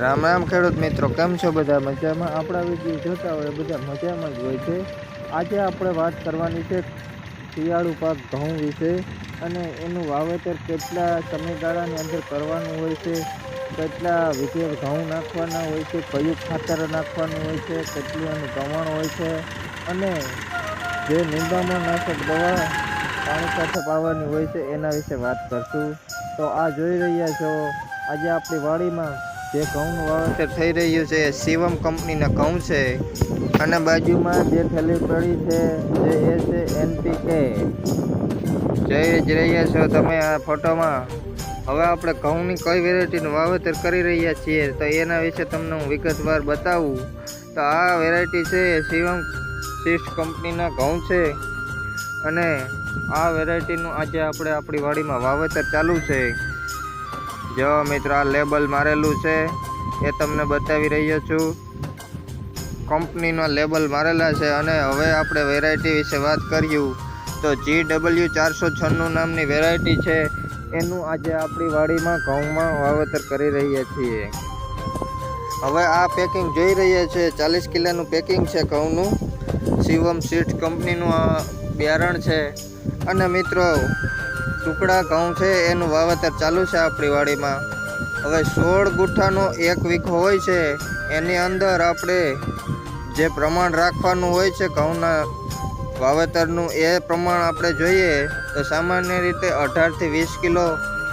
રામ રામ ખેડૂત મિત્રો, કેમ છો બધા મજામાં? આપણા વીડિયો જોતા હોય બધા મજામાં જ હોય છે. આજે આપણે વાત કરવાની છે શિયાળુ પાક ઘઉં વિશે અને એનું વાવેતર કેટલા સમયગાળાની અંદર કરવાનું હોય છે, કેટલા વિધેય ઘઉં નાખવાના હોય છે, કયું ખાતર નાખવાનું હોય છે, કેટલું એનું પ્રમાણ હોય છે અને જે નિંદામણ નાશક દવા પાણી સાથે પાવાની હોય છે એના વિશે વાત કરશું. તો આ જોઈ રહ્યા છો, આજે આપણી વાડીમાં જે ઘઉંનું વાવેતર થઈ રહ્યું છે શિવમ કંપનીના ઘઉં છે. અને બાજુમાં જે થેલી પડી છે જે એ છે એનપીકે. જઈ જ રહ્યા છો તમે આ ફોટોમાં. હવે આપણે ઘઉંની કઈ વેરાયટીનું વાવેતર કરી રહ્યા છીએ, તો એના વિશે તમને હું વિગતવાર બતાવું. તો આ વેરાયટી છે શિવમ શિષ્ટ કંપનીના ઘઉં છે. અને આ વેરાયટીનું આજે આપણે આપણી વાડીમાં વાવેતર ચાલુ છે. જો મિત્રો, આ લેબલ મારેલું છે, એ તમને બતાવી રહ્યો છું. કંપનીના લેબલ મારેલા છે અને હવે આપણે વેરાયટી વિશે વાત કર્યું. તો જી ડબલ્યુ ચારસો છન્નું નામની વેરાયટી છે. એનું આજે આપણી વાડીમાં ઘઉંમાં વાવેતર કરી રહ્યા છીએ. હવે આ પેકિંગ જોઈ રહ્યા છે ચાલીસ કિલોનું પેકિંગ છે ઘઉંનું. શિવમ સીડ્સ કંપનીનું આ બિયારણ છે. અને મિત્રો ટુકડા ઘઉં છે, એનું વાવેતર ચાલુ છે આપણી વાડીમાં. હવે સોળ ગુઠ્ઠાનો એક વીઘો હોય છે, એની અંદર આપણે જે પ્રમાણ રાખવાનું હોય છે ઘઉંના વાવેતરનું, એ પ્રમાણ આપણે જોઈએ તો સામાન્ય રીતે અઢારથી વીસ કિલો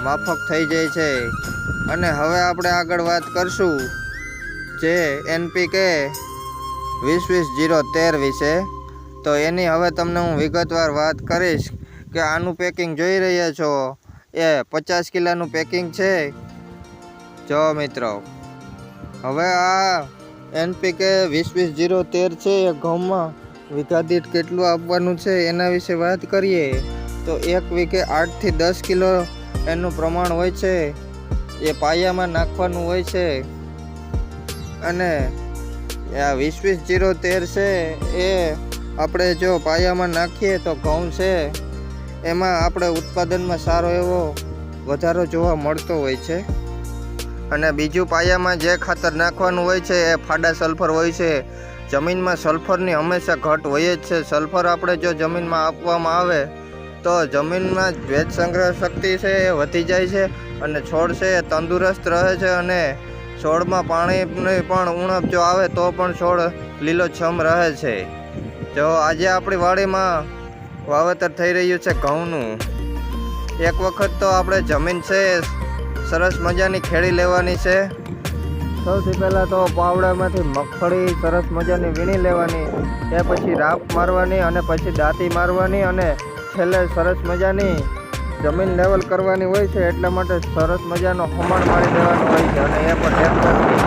માફક થઈ જાય છે. અને હવે આપણે આગળ વાત કરશું જે એનપીકે વીસ વીસ જીરો તેર વિશે. તો એની હવે તમને હું વિગતવાર વાત કરીશ કે આનું પેકિંગ જોઈ રહ્યા છો? એ પચાસ કિલાનું પેકિંગ છે? જો મિત્રો, હવે આ એનપીકે વીસ વીસ જીરો તેર છે એ ઘઉંમાં વીઘા દીઠ કેટલું આપવાનું છે એના વિશે વાત કરીએ. તો એક વીઘે આઠથી દસ કિલો એનું પ્રમાણ હોય છે. એ પાયામાં નાખવાનું હોય છે. અને આ વીસ વીસ જીરો તેર છે એ આપણે જો પાયામાં નાખીએ તો ઘઉં છે. એમાં આપણે ઉત્પાદનમાં સારો એવો વધારો જોવા મળતો હોય છે. અને બીજું પાયામાં જે ખાતર નાખવાનું હોય છે, એ ફાડા સલ્ફર હોય છે. જમીનમાં સલ્ફરની હંમેશા ઘટ હોય જ છે. સલ્ફર આપણે જો જમીનમાં આપવામાં આવે, તો જમીનમાં ભેજ સંગ્રહ શક્તિ છે એ વધી જાય છે અને છોડ છે એ તંદુરસ્ત રહે છે અને છોડમાં પાણીની પણ ઉણપ જો આવે, તો પણ છોડ લીલોછમ રહે છે. જો આજે આપણી વાડીમાં વાવેતર થઈ રહ્યું છે ઘઉંનું. એક વખત તો આપણે જમીન છે, સરસ મજાની ખેડી લેવાની છે. સૌથી પહેલાં તો પાવડામાંથી મગફળી સરસ મજાની વીણી લેવાની એ પછી રાપ મારવાની અને પછી દાંતી મારવાની અને છેલ્લે સરસ મજાની જમીન લેવલ કરવાની હોય છે, એટલા માટે સરસ મજાનો હમણ મારી દેવાનો હોય છે અને એ પણ ટ્રેક્ટરથી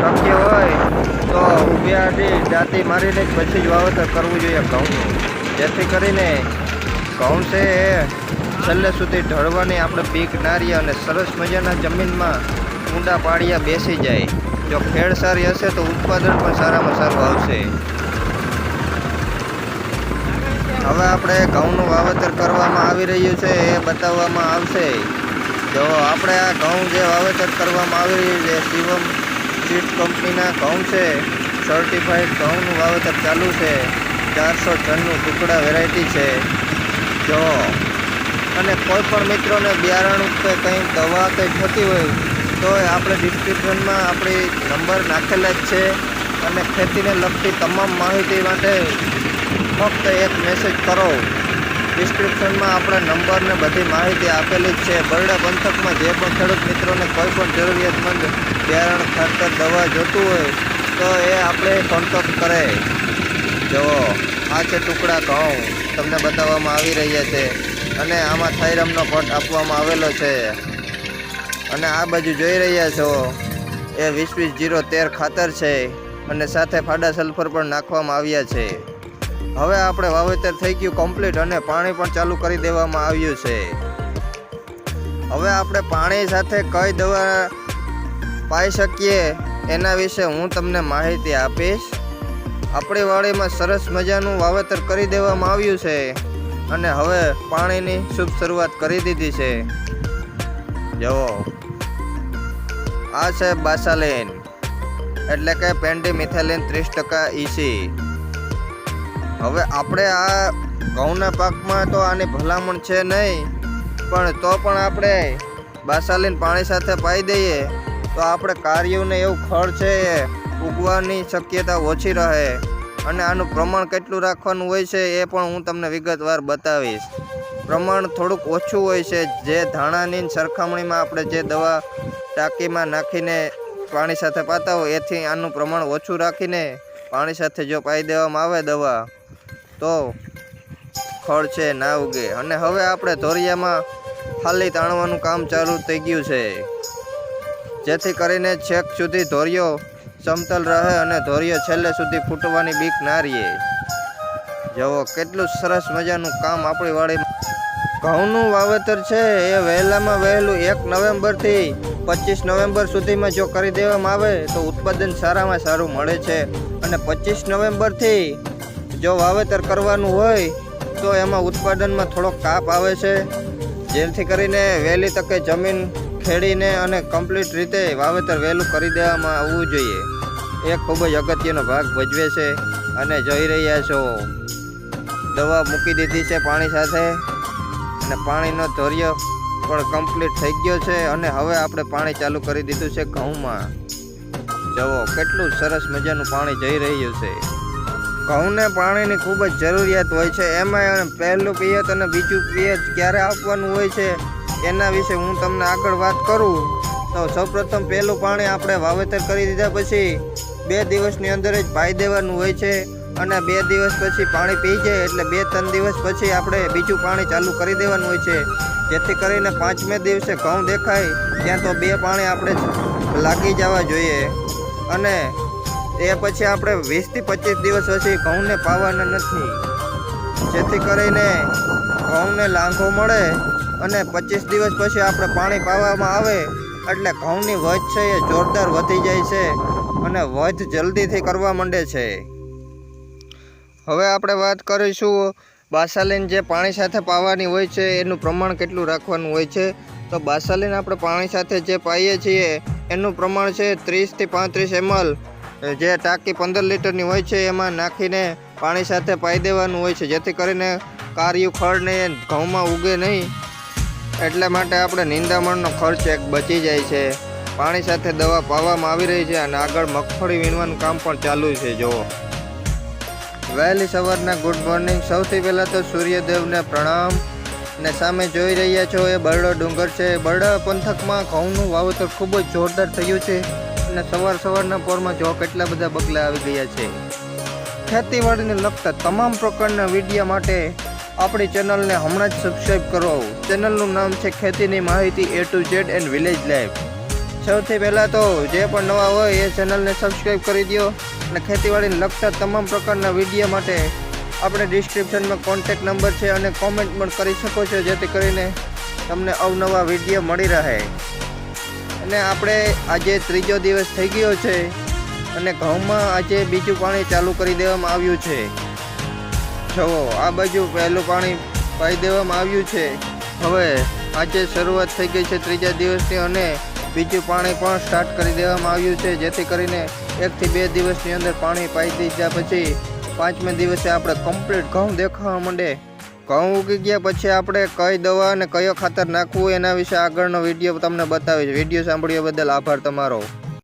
શક્ય હોય. તો ઉભિયાથી જાતિ મારીને પછી જ વાવેતર કરવું જોઈએ ઘઉંનું. જેથી કરીને ઘઉં છે એ છેલ્લે સુધી ઢળવાની આપણે પીક ના રહીએ અને સરસ મજાના જમીનમાં ઊંડા પાળિયા બેસી જાય. જો ખેડ સારી હશે તો ઉત્પાદન પણ સારામાં સારું આવશે. હવે આપણે ઘઉંનું વાવેતર કરવામાં આવી રહ્યું છે એ બતાવવામાં આવશે. જો આપણે આ ઘઉં જે વાવેતર કરવામાં આવી રહ્યું છે શિવમ સીડ કંપનીના ઘઉં છે. સર્ટિફાઈડ ઘઉંનું વાવેતર ચાલુ છે. ચારસો ટનનું ટુકડા વેરાયટી છે. જો. અને કોઈ પણ મિત્રોને બિયારણ કે કંઈ દવા કંઈ થતી હોય તો આપણે ડિસ્ક્રિપ્શનમાં આપણી નંબર નાખેલા જ છે. અને ખેતીને લગતી તમામ માહિતી માટે ફક્ત એક મેસેજ કરો. ડિસ્ક્રિપ્શનમાં આપણા નંબર ને બધી માહિતી આપેલી જ છે. બરડા પંથકમાં જે પણ ખેડૂત મિત્રોને કોઈ પણ જરૂરિયાતમંદ બિયારણ, ખાતર, દવા જોતું હોય, તો એ આપણે કોન્ટેક્ટ કરે. જુઓ આ છે ટુકડા ઘઉં. તમને બતાવવામાં આવી રહ્યા છે. અને આમાં થાઇરમનો પટ આપવામાં આવેલો છે. અને આ બાજુ જોઈ રહ્યા છો, એ વીસ વીસ જીરો તેર ખાતર છે. અને સાથે ફાડા સલ્ફર પણ નાખવામાં આવ્યા છે. હવે આપણે વાવેતર થઈ ગયું કમ્પ્લીટ અને પાણી પણ ચાલુ કરી દેવામાં આવ્યું છે. હવે આપણે પાણી સાથે કઈ દવા પાઈ શકીએ એના વિશે હું તમને માહિતી આપીશ. આપણી વાડીમાં સરસ મજાનું વાવેતર કરી દેવામાં આવ્યું છે અને હવે પાણીની શુભ શરૂઆત કરી દીધી છે. જુઓ. આ છે બાસાલેન, એટલે કે પેન્ડી મિથેલિન ત્રીસ ટકા ઈસી હવે આપણે આ ઘઉંના પાકમાં તો આની ભલામણ છે નહીં, પણ તો પણ આપણે બાસાલીન પાણી સાથે પાઈ દઈએ, તો આપણે કાર્યોને એવું ખળ છે એ ઉગવાની શક્યતા ઓછી રહે. અને આનું પ્રમાણ કેટલું રાખવાનું હોય છે એ પણ હું તમને વિગતવાર બતાવીશ. પ્રમાણ થોડુંક ઓછું હોય છે, જે ધાણાની સરખામણીમાં આપણે જે દવા ટાંકીમાં નાખીને પાણી સાથે પાતા હોય, એથી આનું પ્રમાણ ઓછું રાખીને પાણી સાથે જો પાઈ દેવામાં આવે દવા તો ફળ છે, ના ઉગે. અને હવે આપણે ધોરિયામાં ખાલી તાણવાનું કામ ચાલુ થઈ ગયું છે. જેથી કરીને છેક સુધી ધોરિયો સમતલ રહે અને ધોરિયો છેલ્લે સુધી ફૂટવાની બીક ના રહીએ જવો કેટલું સરસ મજાનું કામ આપણી વાળી ઘઉંનું વાવેતર છે, એ વહેલામાં વહેલું એક નવેમ્બરથી પચીસ નવેમ્બર સુધીમાં જો કરી દેવામાં આવે, તો ઉત્પાદન સારામાં સારું મળે છે. અને પચીસ નવેમ્બરથી જો વાવેતર કરવાનું હોય, તો એમાં ઉત્પાદનમાં થોડોક કાપ આવે છે. જેથી કરીને વહેલી તકે જમીન ખેડીને અને કમ્પ્લીટ રીતે વાવેતર વહેલું કરી દેવામાં આવવું જોઈએ. એ ખૂબ જ અગત્યનો ભાગ ભજવે છે અને જોઈ રહ્યા છો. દવા મૂકી દીધી છે પાણી સાથે અને પાણીનો ધોર્ય પણ કમ્પ્લીટ થઈ ગયો છે અને હવે આપણે પાણી ચાલુ કરી દીધું છે ઘઉંમાં. જવો કેટલું સરસ મજાનું પાણી જઈ રહ્યું છે. ઘઉંને પાણીની ખૂબ જ જરૂરિયાત હોય છે. એમાં પહેલું પિયત અને બીજું પિયત ક્યારે આપવાનું હોય છે, એના વિશે હું તમને આગળ વાત કરું. તો સૌપ્રથમ પહેલું પાણી આપણે વાવેતર કરી દીધા પછી બે દિવસની અંદર જ પાઈ દેવાનું હોય છે અને બે દિવસ પછી પાણી પી જાય એટલે બે ત્રણ દિવસ પછી આપણે બીજું પાણી ચાલુ કરી દેવાનું હોય છે. જેથી કરીને પાંચમે દિવસે ઘઉં દેખાય, ત્યાં તો બે પાણી આપણે લાગી જવા જોઈએ. અને એ પછી આપણે વીસથી પચીસ દિવસ પછી ઘઉંને પાવાના નથી. જેથી કરીને ઘઉંને લાંઘો મળે અને પચીસ દિવસ પછી આપણે પાણી પાવામાં આવે એટલે ઘઉંની વધ છે એ જોરદાર વધી જાય છે અને વધ જલ્દીથી કરવા માંડે છે. હવે આપણે વાત કરીશું બાસાલીન જે પાણી સાથે પાવાની હોય છે એનું પ્રમાણ કેટલું રાખવાનું હોય છે? તો બાસાલીન આપણે પાણી સાથે જે પાઈએ છીએ એનું પ્રમાણ છે ત્રીસથી પાંત્રીસ એમએલ. જે ટાંકી પંદર લીટરની હોય છે, એમાં નાખીને પાણી સાથે પાઈ દેવાનું હોય છે, જેથી કરીને કાર્યું ખડને ઘઉંમાં ઉગે નહીં. એટલા માટે આપણે નિંદામણનો ખર્ચ એક બચી જાય છે. પાણી સાથે દવા પાવામાં આવી રહી છે અને આગળ મગફળી વીણવાનું કામ પણ ચાલુ છે, જુઓ. વહેલી સવારના ગુડ મોર્નિંગ. સૌથી પહેલાં તો સૂર્યદેવને પ્રણામ. ને સામે જોઈ રહ્યા છો એ બરડો ડુંગર છે. બરડા પંથકમાં ઘઉંનું વાવેતર ખૂબ જ જોરદાર થયું છે. અને સવાર સવારના પોરમાં જો કેટલા બધા બગલા આવી ગયા છે. ખેતીવાડીને લગતા તમામ પ્રકારના વિડીયા માટે આપણી ચેનલને હમણાં જ સબસ્ક્રાઈબ કરો. ચેનલનું નામ છે ખેતીની માહિતી A to Z and village life સૌથી પહેલાં તો જે પણ નવા હોય એ ચેનલને સબસ્ક્રાઈબ કરી દો અને ખેતીવાડીને લગતા તમામ પ્રકારના વીડિયો માટે આપણે ડિસ્ક્રિપ્શનમાં કોન્ટેક્ટ નંબર છે અને કોમેન્ટ પણ કરી શકો છો, જેથી કરીને તમને અવનવા વીડિયો મળી રહે. અને આપણે આજે ત્રીજો દિવસ થઈ ગયો છે અને ઘઉંમાં આજે બીજું પાણી ચાલુ કરી દેવામાં આવ્યું છે. જુઓ આ બાજુ પહેલું પાણી પાઈ દેવામાં આવ્યું છે. હવે આજે શરૂઆત થઈ ગઈ છે ત્રીજા દિવસની અને બીજું પાણી પણ સ્ટાર્ટ કરી દેવામાં આવ્યું છે, જેથી કરીને એકથી બે દિવસની અંદર પાણી પાઈ દીધા પછી પાંચમે દિવસે આપણે કમ્પ્લીટ ઘઉં દેખાવા માંડે. ઘઉં ઉગી ગયા પછી આપણે કઈ દવા અને કયો ખાતર નાખવું એના વિશે આગળનો વીડિયો તમને બતાવીશ. વીડિયો સાંભળ્યો બદલ આભાર તમારો.